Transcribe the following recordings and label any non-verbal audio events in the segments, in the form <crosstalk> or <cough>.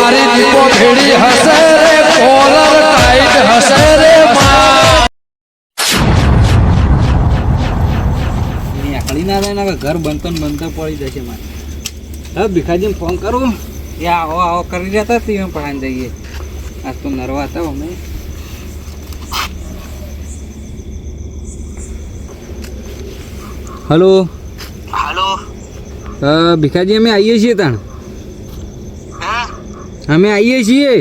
મારી દીપો ભેડી હશે રે કોલર ટાઈટ હશે રે માં. નીકળી ના થાય ને ઘર બનતો ને બનતો પડી જશે મારે. હવે ભીખાજીને ફોન કરું? એ આવો આવો કરી રહ્યા હતા તે પહાણ જઈએ. આજ તો નરવા હતા અમે. હલો? હાલો? અ, ભીખાજી અમે આવીએ છીએ હા અમે આવીએ છીએ.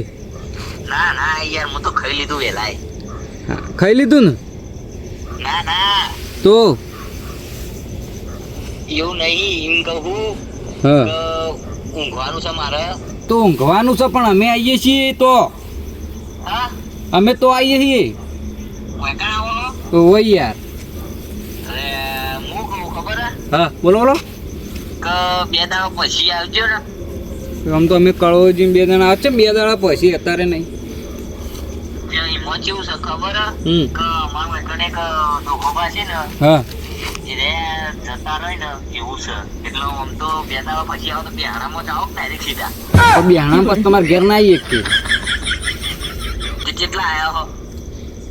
ના ના યાર હું તો ખાઈ લીધું વેલાય. ખાઈ લીધું ને? ના ના. તો? એવું નહીં એમ કહું હા. ઊંઘવાનું છે મારે. તો ઊંઘવાનું છે પણ અમે આવીએ છીએ તો. હા? અમે તો આવીએ છીએ. હોય યાર. અરે હું કહું ખબર હે? હા બોલો બોલો. કે બે દાવા પછી આવજો ને. આમ તો અમે કળોજી બે દાણા આવે છે બે દાડા પછી અત્યારે નહીં. આવો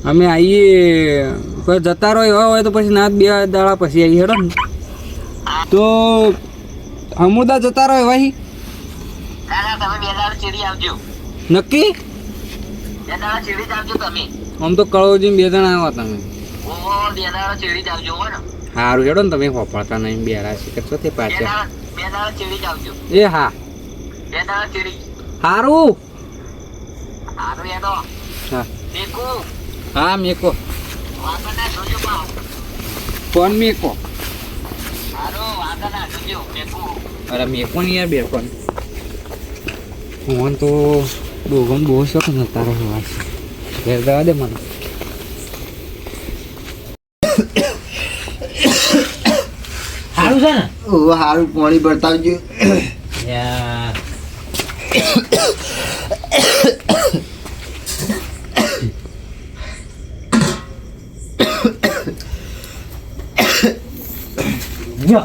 અમે આવીએ કોઈ જતા રહો એવા હોય તો પછી ના બે દાડા પછી આવીએ હેડો તો અમુદા જતા રહો એવા નક્કી? આમ તો કળોજી બે જણા આવ્યા તમે. સારું ચડો ને. તમે હોપાડતા નહીં બે રાશી કરશો તે પાછા એ હા. સારું હા. મેકો. ફોન મેકો. અરે મેકો નહીં યાર બે ફોન ફોન તો ડોગમ બહુ શોખ ને તારો હોવા છે ઘેર જવા દે મને સારું છે ને ઓ હારું પાણી બતાવજો યાર જો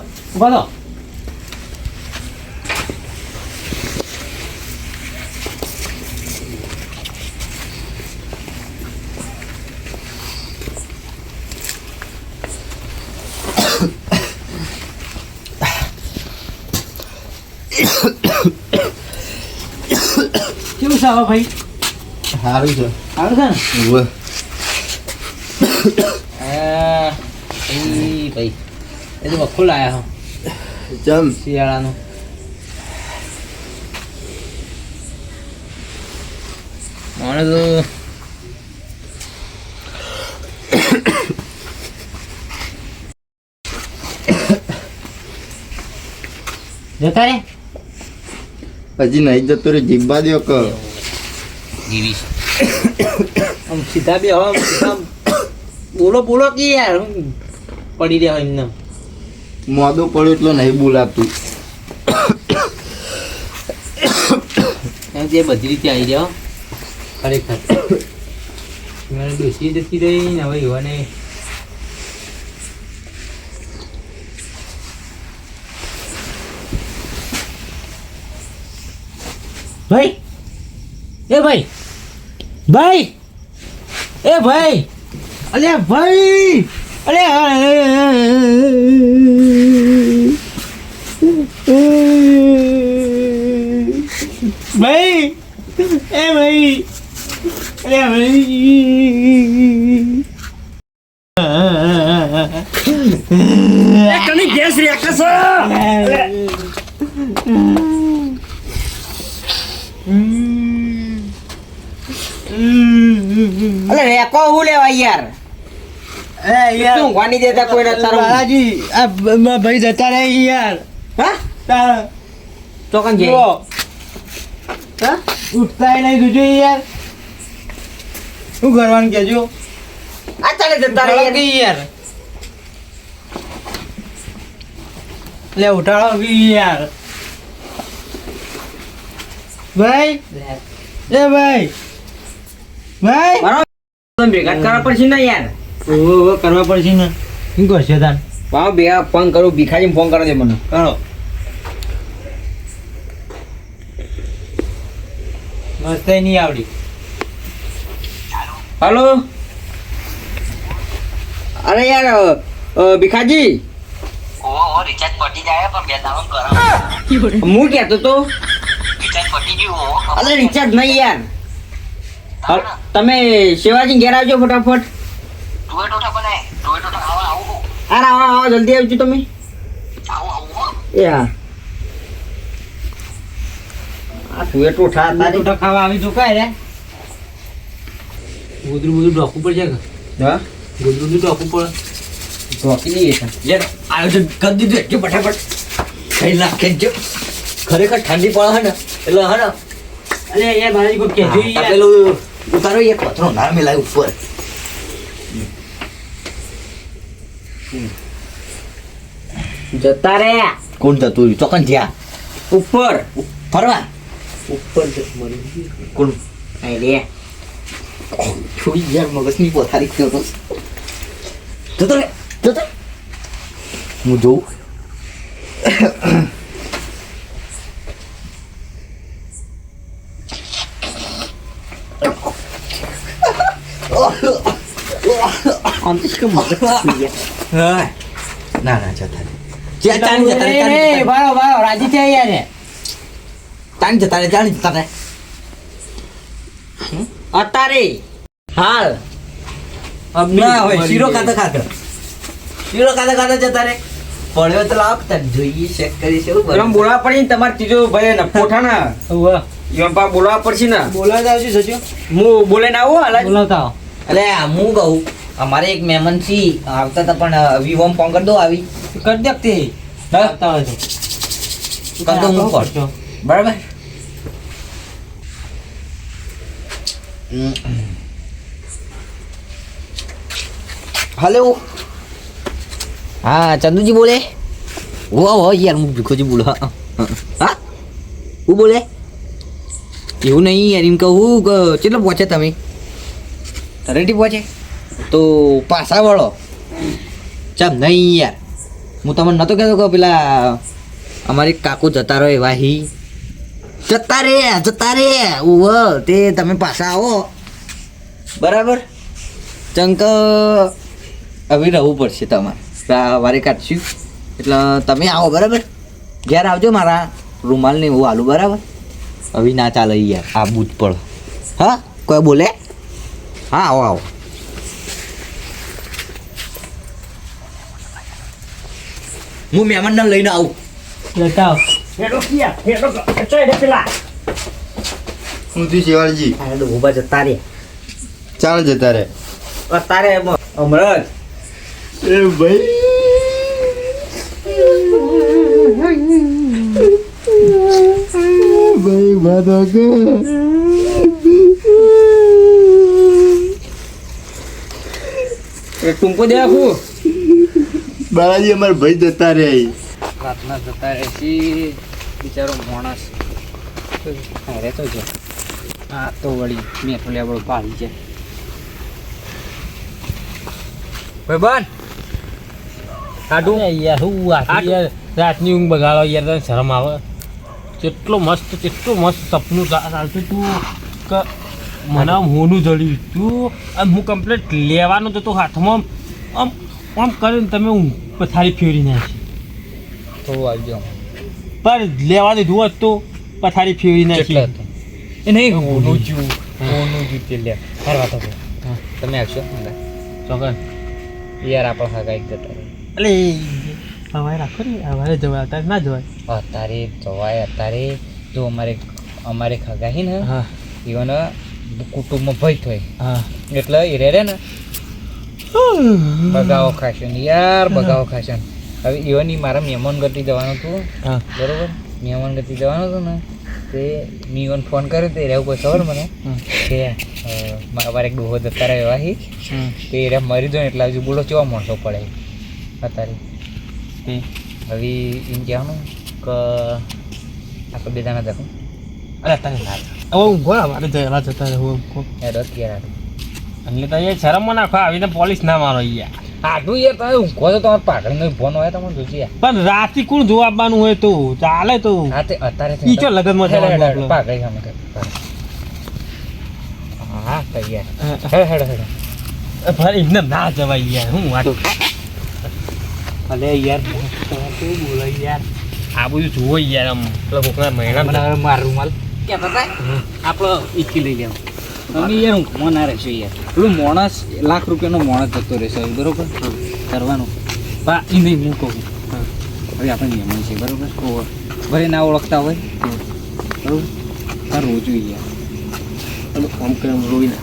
કેવું છે હવે ભાઈ હારું છે સારું છે ને ઉવ્વ. આ, ઈ ભાઈ એ તો વખો લાયા હો ચમ શિયાળાનો મને તો જતા રે હજી નહીં જતો રે જીભા દ્યો ક. જીવીશ આમ સીધા બે હવે સીધા બોલો બોલો કે યાર હું પડી રહ્યા એમને. મોદો પડ્યો એટલો નહીં બોલાતું. એમ તે બધી રીતે આવી રહ્યો હો. ખરેખર. <coughs> મને ડોસી જતી રહી ને હવે યુવાને ભાઈ એ ભાઈ ભાઈ એ ભાઈ અલે ભાઈ અલે ભાઈ એ ભાઈ અરે ભાઈ કની ગેસ રે કસો રેકો હું લેવા યાર? તું ઊંઘવાની દેતા કોઈ નથી તારું? બાલાજી આ ભાઈ જતા રહે યાર. હા? તો કન જઈ હા? ઉઠતાય નહીં જોજો યાર. શું કરવાનું કેજો આ ચાલે જતા રહે યાર. લે ઉઠાડો યાર. ભાઈ? એ ભાઈ? ભાઈ? તો ભેગા કરવા પડશે ને યાર. ઓહો કરવા પડશે ને. શું કરશે તાર? પાવ બે ફોન કરો ભીખાજી ફોન કરો દે મને. કરો. મસ્ત નહીં આવડી. હલો? અરે યાર ભીખાજી. હું કેતો તો? રિચાર્જ પટી ગયું અરે રિચાર્જ નહીં યાર. તમે શિવાજી ઘેર આવજો ફટાફટ. અરે આવો આવો જલ્દી આવજો તમે. એ હા. આ તું એટલું ઠા તારી. ટોટા ખાવા આવી તો રે. ગોદરું બધું ઢોકવું પડશે કે? હા? ગોદરું છે યાર આયોજન કરી દીધું એટલું ફટાફટ. ખાઈ નાખે જો. ખરેખર ઠંડી પડે હે ને? એટલે હે ને? અરે કોઈ કહેજો પેલું ઉતારો એક પથરો ના મેલાય ઉપર. જતા રે કોણ જતું રહ્યું? ચોકન જ્યાં. ઉપર. ફરવા. ઉપર કોણ? આઈ રે છોડી યાર મગજની પથારી કરો જતો રે જતો હું જોઉં. તો મગજ. <laughs> ના ના જતા રે જ્યાં જતા રે તાણ જતા રે. વાળો વાળો રાજી છે યાર તાણ જતા રે તાણ જતા રે અત્યારે હાલ. ના હોય શીરો ખાતા ખાતા શીરો ખાતા ખાતા જતા રે પડ્યો તો લાવ તને જોઈએ ચેક કરી છે એવું એમ પડી ને તમારે ત્રીજો ભાઈ ને પોઠાના એમ પા બોલવા પડશે ને. બોલાવતા આવજો સજો હું બોલે ના આવું બોલાવતા આવો. અલે હું કહું? અમારે એક મહેમાન છી આવતા હતા પણ વિવોમ ફોન કરી દો આવી. કરી દે તે? આવતા હોય તો. કરી દો હું ફોન. બરાબર? હલો. હા ચંદુજી બોલે? વો વાહ યાર હું ભીખોજી બોલો. હા હા. બોલે? એવું નહીં યાર એમ કહું કેટલો પહોંચે તમે? તરેટી પહોંચે તો પાછા વળો. ચમ, નહીં યાર. હું તમને નતો કહેતો કે પેલા અમારે કાકુ જતા રહો એવા હી. જતા રે જતા રે. ઉવ તે તમે પાછા આવો. બરાબર? ચંક, હવે રહેવું પડશે તમારે. વારે કાઢશું. એટલે તમે આવો, બરાબર? ઘેર આવજો મારા રૂમાલ ને એવું હાલું બરાબર? હવે ના ચાલે યાર. આ બૂથ પડ. હા? કોઈ બોલે? હા, આવો આવો. હું મહેમાનને લઈને આવું. જતા આવો. હું તું શિવાળજી? આ તો ઊભા જતા રે ચાલ જતા રે અત્યારે એમ. હમણાં એ ભાઈ. ભાઈ ટૂંકો દે આખું. બાલાજી અમારા ભાઈ જતા રહે. રાતના જતા રહેશી બિચારો માણસ. રહેતો છે હા તો વળી મેં તો લેવડો પાડી છે. ભાઈ બન કાઢું યાર હું વાત યાર રાતની ઊંઘ બગાડો યાર તને શરમ આવે. કેટલો મસ્ત કેટલું મસ્ત સપનું ચાલતું તું. કે મને આમ હોનું જડ્યું તું. આમ હું કમ્પ્લેટ લેવાનું તો તું હાથમાં. આમ આમ કરીને તમે હું પથારી ફેરી નાખી. થોડું આવજો. પણ લેવા દીધું હોત તો પથારી ફેરી નાખી? એ નહીં ઓનું જ્યુ ઓનું જ્યુ તે લે. હાર વાત હતો તમે આવશો? ચોકન યાર આપણે હાગા એક જતા એટલે હવારે રાખો ને અમારે જવાય અત્યારે ના જવાય. અત્યારે જવાય અત્યારે જો અમારે અમારે ખગાહી ને હા. ઇવન કુટુંબમાં ભય થાય. હા. એટલે એ રહે રે ને બગાવો ખાશે ને યાર બગાવો ખાશે હવે ઈવન મારા મહેમાન ગતિ જવાનું હતું. બરોબર? મહેમાન ગતિ જવાનું હતું ને તે મેં ઈવન ફોન કર્યો તે રહેવું કોઈ ખબર મને કે મારા એક ડોહો જતા રહ્યો વાહી તે રે મરી દો એટલે હજુ બોલો ચેવા માણસો પડે. અત્યારે. હવે એમ કહેવાનું કે આપણે બે જણા જશું અરે તારે ના ઊંઘો મારે જતા રહે ઊંઘો યાર રસ ક્યારે એટલે તો એ શરમમાં નાખો આવીને પોલીસ ના મારો યાર આટલું યાર તમે ઊંઘો તો તમારે પાઘડીનો ફોન હોય તમને જોજી પણ રાતથી કોણ જોવા આપવાનું હોય તો? ચાલે તો. રાતે અત્યારે ઈ ચો લગનમાં જવાનું આપણે. પાઘડી સામે કર હા તૈયાર. હેડ હેડ હેડ. ભાઈ એમને ના જવાય યાર હું વાત અલે યાર કેવું બોલાય યાર? આ બધું જુઓ યાર આમ પેલા કોકના મહિના મારું રૂમાલ કે બતા આપણો ઈકી લઈ લેવું. અમે યાર હું ઘુમો ના રહેશો યાર. પેલું માણસ લાખ રૂપિયાનો માણસ જતો રહેશે બરોબર? કરવાનું. બા એ નહીં હું કહું. હવે આપણે નિયમન છે બરોબર? ભલે ના ઓળખતા હોય બરોબર? તાર રોજુ યાર. આમ કેમ રોઈ ના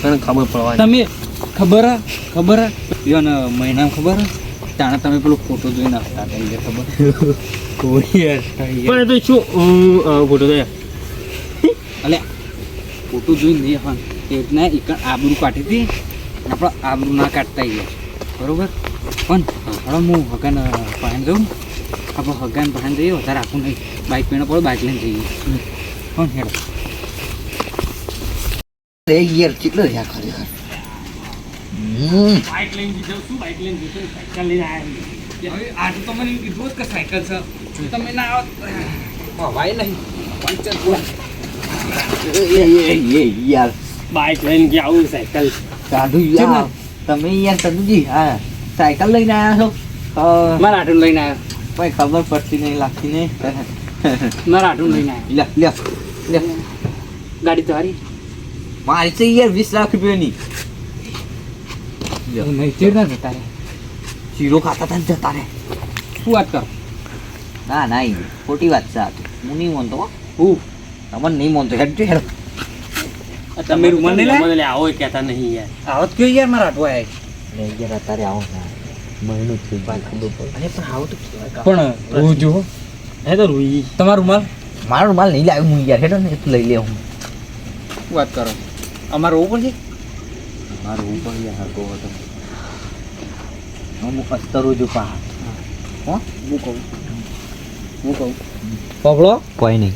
તને ખબર પડવા તમે ખબર હે? ખબર હે? યો ને મહિના ખબર હે? તાણે તમે પેલો ફોટો જોઈ નાખતા ખબર <laughs> પણ તો શું ફોટો તો ફોટો જોઈને નહીં એ એટલે એક આબરું કાઢી હતી. આપણે આબરું ના કાઢતા આવીએ બરોબર? પણ હવે હું હગાન પાણી જાઉં. આપણે હગાન પાણી જઈએ વધારે આખું નહીં. બાઇક પેણે પડે બાઇક લઈને જઈએ. પણ હેડો. અરે યાર કેટલો રહ્યા ખરેખર બાઇક લઈને દીધો શું બાઇક લઈને દીધો સાયકલ લઈને આવ્યા હવે આજે તો મને કીધું કે સાયકલ છે. તમે ના આવો. નહીં. પંચર પૂરા યાર બાઇક લઈને ગયા આવું સાયકલ સાધુ તમે યાર સાધુજી હા સાયકલ લઈને આવ્યા છો અ, મારા આટું લઈને આવ્યો કોઈ ખબર પડતી નહીં લાગતી નહીં મારા આટું લઈને આવ્યો લે લે ગાડી તો હારી મારી છે યાર વીસ લાખ રૂપિયાની નહીં ચીડ જતા રે શીરો ખાતા હતા જતા શું વાત કરો ના ના ખોટી વાત છે હું નહીં માનતો હો. હું તમને નહીં માનતો હેડ હેડ. તમે નહીં લાયા? મને આવો કહેતા નહીં યાર. આવત કયો યાર મારા આટવા આવ્યા લે યાર અત્યારે આવો ના મહિનો થઈ ગયો ખબર પડે. અરે પણ આવો તો પણ રોજ જો હે તો રૂઈ તમારું રૂમાલ મારો માલ નહીં લાવ્યો હું યાર હેડો ને તું લઈ લે હું. શું વાત કરો. અમારે રોવું પડશે? મારું ઉપર યાર હરકો હતો હું અસ્તરો જો પા. હું કહું. હું કહું. પગલો? કોઈ નહીં.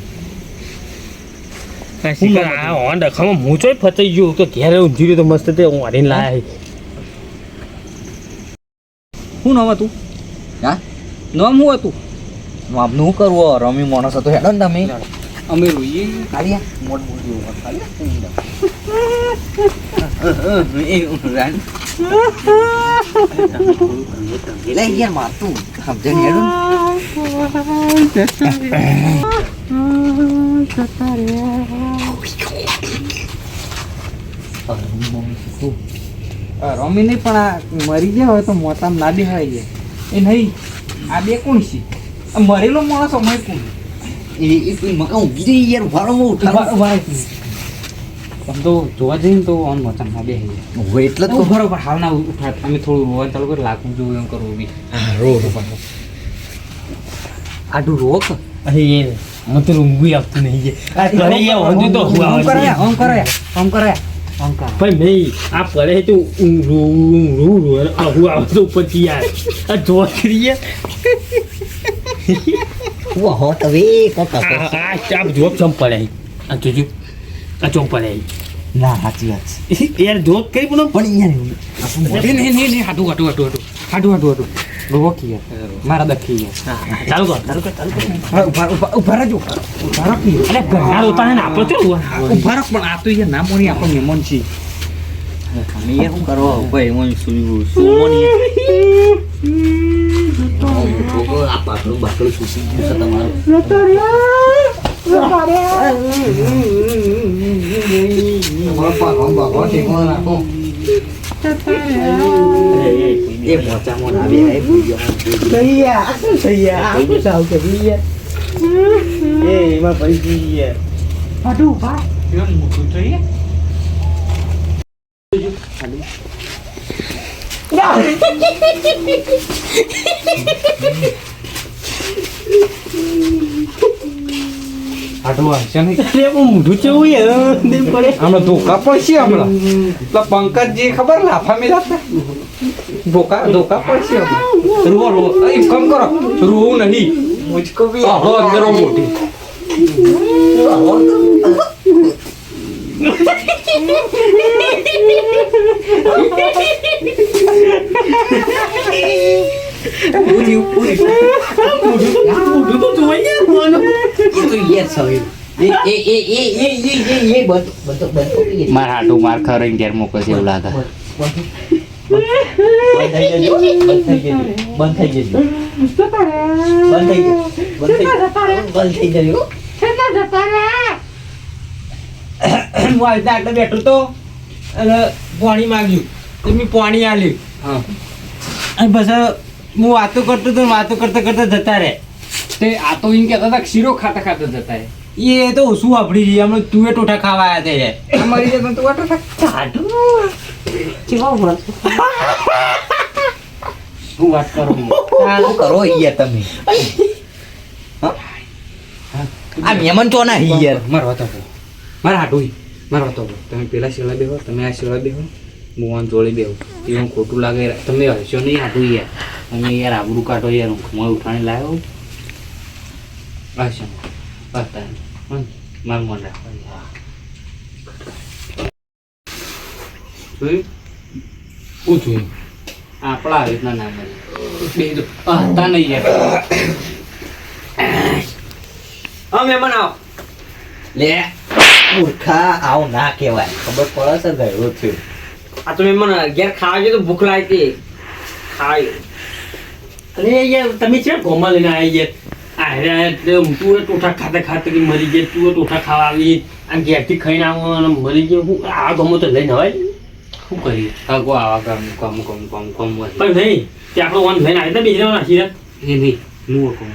આ હોન ડખામાં હું ચોય ફસાઈ ગયો તો ઘેર ઊંઘી રહ્યો તો મસ્ત તે હું હારીને લાયા શું નામ હતું? હા? નામ શું હતું? આપનું શું કરવું રમી માણસ હતો. હેડો ને તમે. અમે રોઈએ. મોટ <laughs> <laughs> મારતું. સમજણ હેડો રમી નહીં પણ આ મરી ગયા હોય તો મોતામ ના બેહાય જાય. એ નહીં આ બે કોણ છે? મરેલો માણસ અમે કોણ? એ મકા ઊંઘી જઈ યાર વારો હું ઊભા ઉઠાડો ઊભા રહી. આમ તો જોવા જઈએ ને તો આમ બેહાય હોય એટલે તો બરોબર હાલ ના ઉઠા અમે થોડું રોવા ચાલુ કરી લાખું જોવું એમ કરવું બી. રો રો રો કે અરે એ હું તો ઊંઘી આવતું નહીં. આ પડે યાર ઊંઘી તો હું કરે આમ કરે આમ કરે ભાઈ નહીં આ પડે તો ઊંઘું ઊંઘું ઊંઘું આ હું આવે યાર. આ જોવા કરીએ. હું હો તવે કો આ આ ચાપ જોબ ચમ પડે? આ જોજો. ચોમ પડે ના સાચી વાત છે. યાર જોત કરી પણ પણ નહીં નહીં નહીં હાટું હાટું હાટું હાટું. હાટું હાટું હાટું. મારા દખીએ ચાલુ કર ચાલુ કર ચાલુ. કર ઊભા ઊભા ઊભા ઊભા રહો અરે ઘરના ઉતારે ને આપણે ઊભા રહો પણ આ તો યાર ના મોની આપણો મહેમાન છે. તમે યાર શું કરો? ભાઈ એમાં શું શું ની આ પાકડું બાકડું સુસી ગયું છે તમારું તમારો પાકડો બાકડો ટેકો એ મોચામાં ના બેહાય ભૂલ્યો હાટું ઊભા એમ મોટું જોઈએ આટલું આવશે નહીં. એટલે મોઢું ચવું પડે. હમણાં ધોકા પડશે હમણાં એટલે પંકજજી ખબર લાફા મેળા ધોકા ધોકા પડશે રૂવો રૂવો એક કામ કરો. રૂવું નહીં. મુજકો બી આવો અંદર મોટી Ha પૂજી પૂજી પૂજી તો જોઈએ એ માર હાટું ઘેર મોકલશે એવું લાગે બંધ થઈ જજો બંધ થઈ બેઠો તો અને પાણી માગ્યું તો મેં પાણી આલ્યું હા અને પછી હું વાતો કરતો તો વાતો કરતા કરતા જતા રહે. તે આ તો એમ કહેતા હતા કે શીરો ખાતા ખાતા જતા રહે. એ તો શું વાપરી જઈએ હમણાં એ ટોઠા ખાવા આવ્યા તે. અમારી જગ્યાએ કેવા વાટો શું વાત કરો શું કરો યાર તમે? આ મેમન તો ના યાર. મારવા વાતો કરો. મારા હાટું મારા વાતો તમે પેલા શેલા બેહો તમે આ શેલા બેહો. હું આમ જોડે એ એવું ખોટું લાગે તમે હશો નહીં આટલું યાર. તમે યાર આબરું કાઢો યાર. હું મોય ઉઠાણી લાવ્યો હશો બસ મારું મન જોયું શું? જોયું આપણા આવી રીતના ના મળે બીજું હતા નહીં યાર. હા મહેમાન આવો. લે મૂર્ખા આવું ના કહેવાય. ખબર પડે છે ગયું થયો. આ તમે મને ઘેર ખાવા ગયો તો ભૂખ લાગી. ખાઈ. અરે યાર તમે છે ગોમા લઈને આવી યાર આરે એટલે તું ટોઠા ખાતે ખાતે કે મરી ગયા તું ટોઠા ખાવા આવી. આ ઘેરથી ખાઈને આવો અને મરી ગયો. હું આ ગમો તો લઈને હોય શું કરીએ? કાકો આવા કામ કામ કામ કામ કામ પણ નહીં તે આપણો વન લઈને આવી બીજા નાખી એ નહીં હું કહું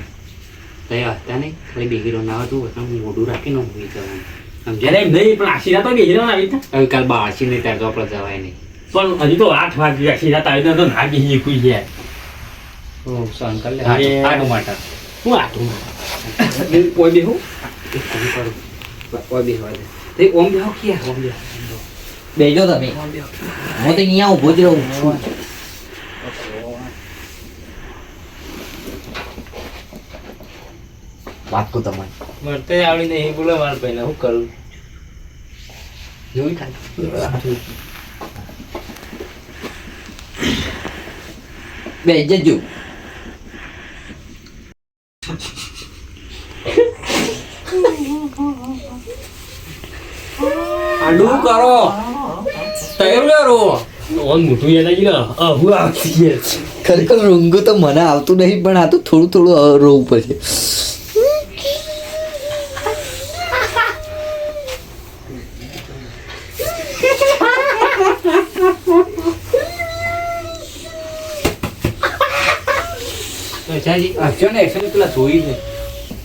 તૈયાર હતા નહીં. ખાલી બેહીરો ના હતું હું મોઢું રાખીને હું જવાનું. સમજ્યા? નહીં પણ આશીર્વાદ તો બીજા આવી હતા બા આશી નહીં ત્યાં તો આપણે જવાય નહીં. પણ હજી તો આઠ વાગે આશીર્વાદ આવી તો ના ગઈ કોઈ ગયા ઓ કરી લે માટે. શું આટલું ઓય બેહો? કોઈ કામ કરું. બેહવા દે તે ઓમ બેહો ક્યાં ઓમ બેહો. બેજો તમે. હું તો અહીંયા ઊભો જ રહું છું. વાત કો તમારી. મળતે આવડી નહીં બોલે માર પહેલા હું કરું? જોઈ ખાલી બે જજો. આડું કરો તૈયાર ઓન મોટું યાદ આવી ગયું ને? આવતી ખરેખર તો મને આવતું નહીં પણ આ તો થોડું થોડું રોવું પડશે હશો ને ને પેલા જોઈ છે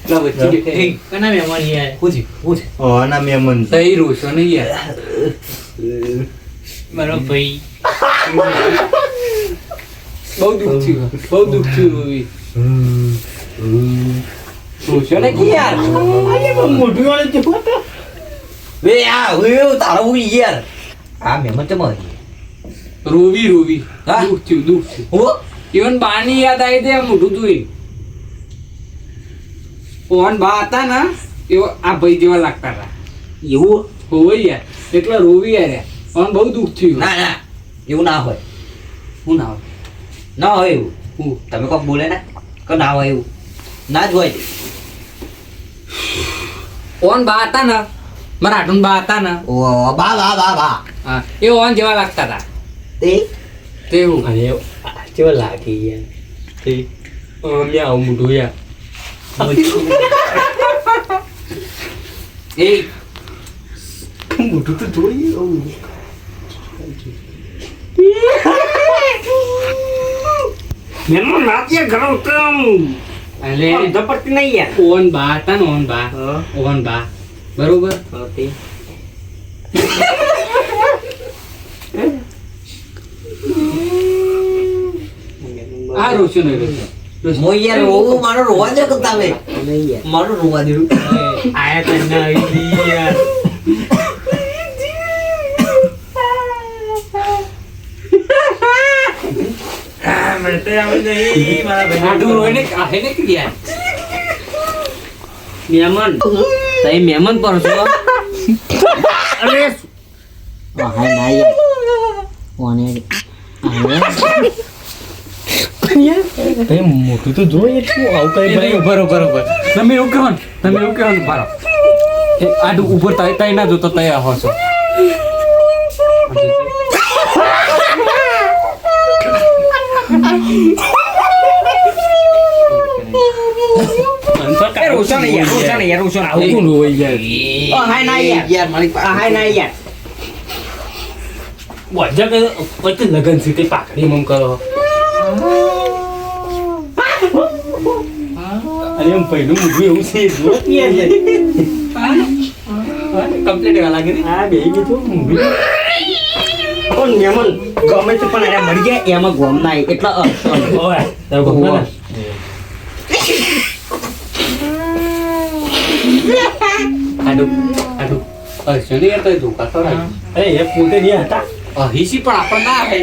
પેલા વચ્ચે બેઠા કના મહેમાન યાર? પૂછી પૂછ ઓના મેમન તઈ રોશો નહીં યાર. મારો ભાઈ. બહુ દુઃખ થયું બહુ દુઃખ થયું હવે. રોશો ને કે યાર? મોટું વાળું જેવું હતું. બે આ હું તારો હું યાર. આ મહેમાન રોવી રોવી? દુઃખ થયું દુઃખ થયું. ઇવન બાની યાદ આવી દે મોઢું જોઈ ઓન બા હતા ને એવો આ ભાઈ જેવા લાગતા હતા. એવું? હોય યાર એટલે રોવી યાર ઓન બહુ દુઃખ થયું. ના ના એવું ના હોય. હું ના હોય? ના હોય એવું. હું? તમે કોક બોલે ને કે ના હોય એવું. ના જ હોય ઓન બા હતા ને મારા આઠું બા હતા ને. ઓ બા બા બા બા. હા એ ઓન જેવા લાગતા હતા. તે? તે હું આ કેવો લાગે યાર તે અમે આવું મોટું યાર એ મોટું તો જોઈએ મહેમાન નાચ્યા ગરમ કમ એટલે ધપડતી નહીં યાર ઓન બા હતા ને ઓન બા ઓન બા બરોબર આ રોશો ને રોશો મો યાર રોવું મારો રોવા કે તમે મારો રોવા દેવું આયા તને આવી યાર મળતે આવી નહીં મારા હાટું ભાઈ રોઈને કાહે ને કે મહેમાન તઈ મહેમાન પર છો? અરે તે મોટું તો જોઈ એટલું આવું કઈ ભાઈ ઉભર ઉભર ઉભર તમે એવું કહો તમે એવું કહો ભારો એ આડું ઉભર તય તય ના જોતો તય હો છો લગન સીધી પાકડી મમ કરો અરે એમ પહેલું મૂવી એવું છે જો કમ્પ્લીટ એવા લાગે હા બે ગીતો મૂવી પણ મેમન ગમે તે પણ અરે મળી ગયા એમાં ગોમ ના એટલા. ઓય તારો ગમે ને આડું આડું હશે ને યાર ધોકા તો અરે એ પોતે નહીં હતા. અહીસી પણ આપણે ના આવે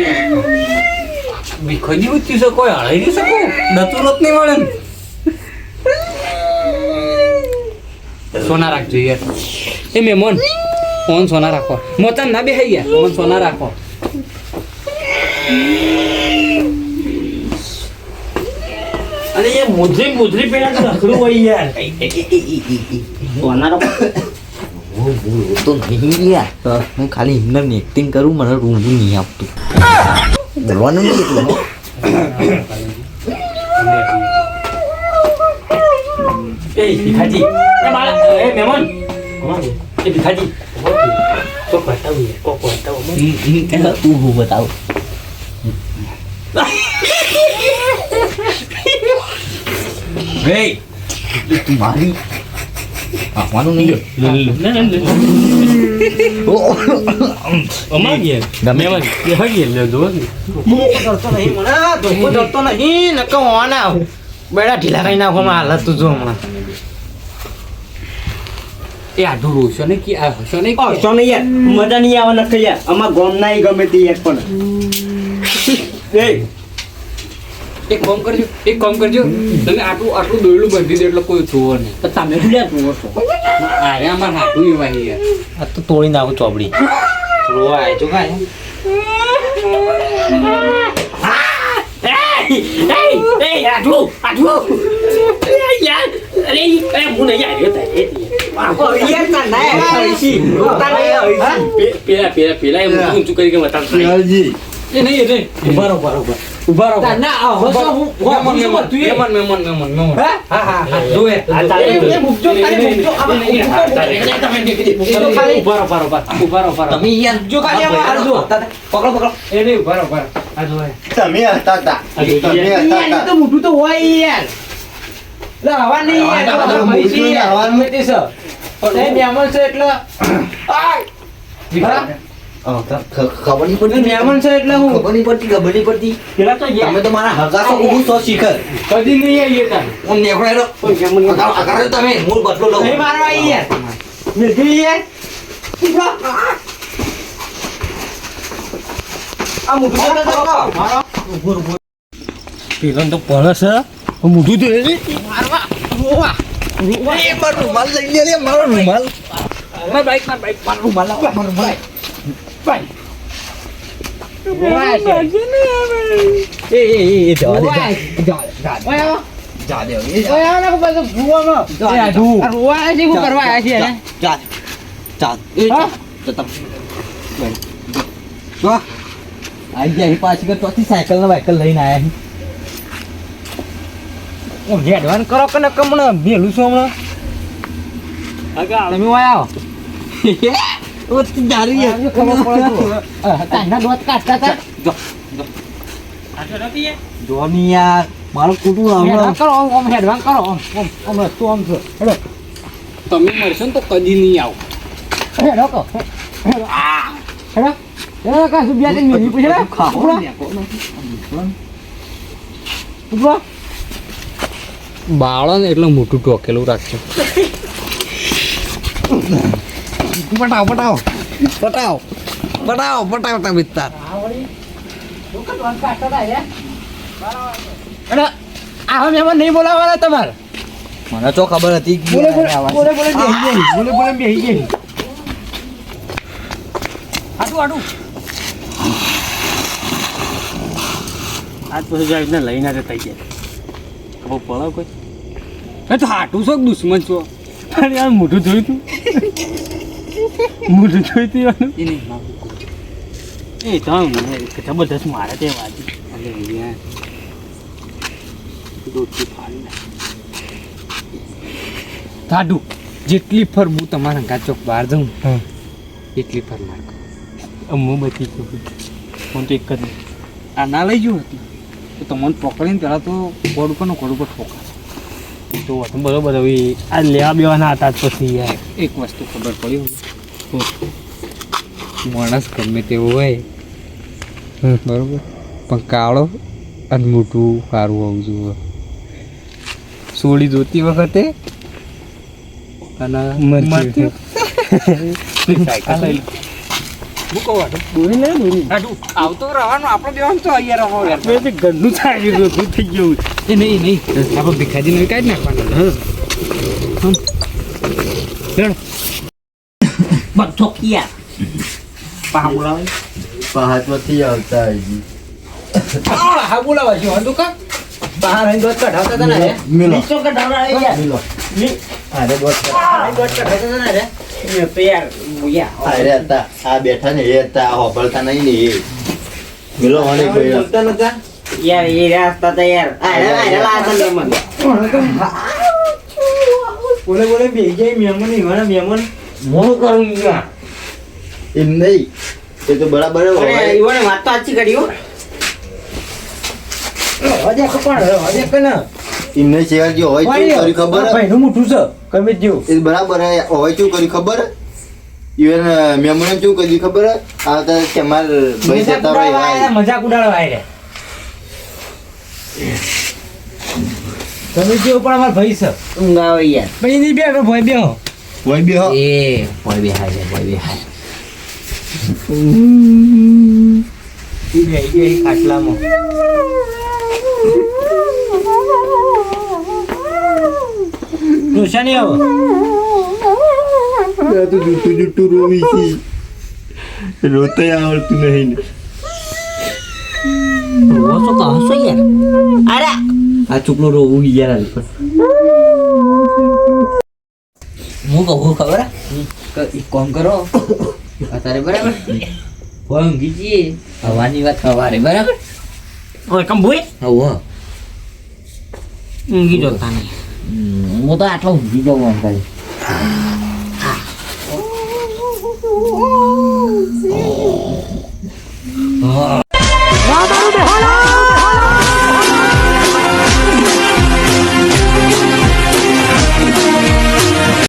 વિખોજી ઉચ્ચી છે કોઈ હળાઈ નહીં શકો? દતુરત નહીં મળે ને? સોના રાખજો યાર. એ મેમોન ફોન સોના રાખો. મોતા ના બે યાર ફોન સોના રાખો. અને એ મુજરી મુજરી પેલા તો રખડું હોય યાર. સોના હું હું તો નહીં યાર. હું. ખાલી એમને એક્ટિંગ કરું મને રૂમ નહીં આપતું. બોલવાનું નહીં એટલે. એ ભીખાજી એ મારા એ મહેમાન એ ભીખાજી તો બતાવું યાર કોક બતાવો તું હું બતાવું ગઈ તું મારી આપવાનું નહીં ઓ, અમાર ગયા ગમે. મહેમાન એ હગી લે દો ડરતો નહીં મને ધોકો ડરતો નહીં નકો હોના બેડા ઢીલા કરી નાખવામાં હાલત તું જો હમણાં. એ આઢું રોશો ને કે આ હશો ને હશો ને નહીં યાર. મજા નહીં આવે નખે યાર. અમાર ગોમ ના ગમે તે યાર પણ. એ. એક કામ કરજો એક કામ કરજો. તમે આટલું આટલું દોયલું બંધી દે એટલે કોઈ જોવો નહીં. તો તમે શું યાર જુઓ છો? અરે અમાર હાટું એવા યાર. આ તો તોડી નાખું ચોપડી. રોવા આય જો કાય પેલા પેલા પેલા એમ ઊંચું કરી કે બતાવતા એ નહીં એ નહીં ઊભા રહો ઊભા રહો ઊભા રહો મહેમાન મહેમાન મહેમાન મહેમાન મહેમાન મહેમાન હા હા હા જોવે આ તારે રહો ઊભા રહો ઊભા રહો ઊભા રહો ઊભા રહો તમે યાર જો કાલે આ જો પકડો પકડો એ નહીં ઊભા રહો ઊભા રહો આ તમે હતા તમે મોટું તો હોય યાર છે હા? હા, ખબર પડતી મહેમાન છે એટલે હું ખબર પડતી ખબર પડતી તમે મારા હગા છો હું સો શીખર કદી નહીં આવીએ તાર હું તમે મૂળ બદલો લઉં નહીં મારવા યાર આ મોટું છે તો પેલો તો મોઢું તો એ મારો રૂમાલ લઈ લે લે, મારો રૂમાલ માર બાઈક માર બાઈક માર રૂમાલ લાવો માર રૂમાલ એ એ આઈ ગયા પાછી તો સાયકલ ને વાયકલ લઈને આયા એડવાન્સ કરો કે નકર મને મેલું છું હમણાં. તમે આવો. <laughs> મારું કુટુંબ હમણાં. કરો ઓમ હેડવાન કરો. ઓમ ઓમ રસ્તો ઓમ છે હેડો. તમે મળશો ને તો કદી નહીં આવો. હેડો કો હેડો હેડો. હેડો કા સુબિયા તે મેલી પૂછે ખાઓ ઉપરો બાળો બાળન એટલે મોટું ઢોકેલું રાખજો પટાવ પટાવ પટાવ પટાવ પટાવ તા વિસ્તાર હેડો આ મહેમાન નહીં બોલાવવાના તમારે મને તો ખબર હતી કે બોલે બોલે. બોલે બોલે બેહી ગઈ બોલે બોલે બેહી ગઈ આટું આટું આજ પછી જાય ને લઈને જતા ગયા. ખબર પડો કોઈ? એ તો હાટું છો દુશ્મન છો? અરે યાર મોઢું જોયું તું? મોઢું જોયું તું યાર એ નહીં એ તો મને જબરદસ્ત મારે તે વાત. અરે યાર. દોડથી ફાડી નાખ. દાદુ જેટલી ફર હું તમારા કાચોક બહાર જાઉં એટલી ફર માર. ગયો હું તો એક જ નહીં. આ ના લઈ જવું હતું. તો તમને પકડીને પહેલાં તો કોડ ઉપર કોડ ઉપર ઠોકા તો હતું બરોબર હવે આ લેવા બેવાના હતા જ પછી યાર. એક વસ્તુ ખબર પડી માણસ ગમે તેવો હોય. બરોબર. પણ કાળો અને મોટું સારું હોવું જોઈએ. સોળી જોતી વખતે અને. મરચી. સાયકલ <laughs> લઈ દોરી લે દોરી. આવતો રહેવાનું આપણે બેવાનું તો અહીંયા રહો યાર. મેં તે ઘરનું સારી રોતું થઈ ગયું? એ નહીં નહીં. આપણે ભીખાજી ને કાઢી નાખવાનું. બધો કિયા. પા બોલાવે પહાતમાંથી આવતા હજી હા બોલાવે છે વાંધો બહાર અહીં દોત કઢાવતા હતા ને મિલો. નીચો કઢાવડા યાર મિલો. અરે દોત કઢાવતા હતા ને રે? એ તો યાર યાર અરે હતા. આ બેઠા ને એ હતા. હોબળતા નહીં ને એ. મિલો મને કોઈ બોલતા નતા? યાર એ રાસ્તા તો યાર આરે આરે લાતા ને બોલે બોલે બે જાય મેમન ઈવાના મેમન મોહ કરું યાર એમ નહીં. એ તો બરાબર અરે ઈવાને વાત તો આછી કરી હો. હજે કોણ હજે કને. એમને શેર જે હોય શું કરી ખબર? હે? ભાઈનું મોટું છે કમે જેવું. એ બરાબર હે. હોય શું કરી ખબર? ઇવન મેમણે શું કરી ખબર? હે? આ તો તમાર ભાઈ જતા ભાઈ મજાક ઉડાડવા આયરે તમે જે પણ અમાર ભાઈ છે. ઊંઘાવે યાર. ભાઈ ની બે ભાઈ બે ભાઈ બી હો. એ ભાઈ બે હાય ભાઈ બે હાય ઈ બે ઈ ખાટલામાં. આવો તો જૂઠું જૂઠું રોવી છે. રોતાય આવડતું નહીં રોસો કહો છો યાર. અરે. આ ચૂકલો રોવું યાર હાલ. પર હું કહું ખબર? કરો. અત્યારે બરાબર? ઊંઘી જઈએ. હવાની વાત સવારે બરાબર? ઓય કમ ભૂઈ? હવે. ઊંઘી જતા નહીં. હું તો આટલો ઊભી દઉં અંકલ Oh.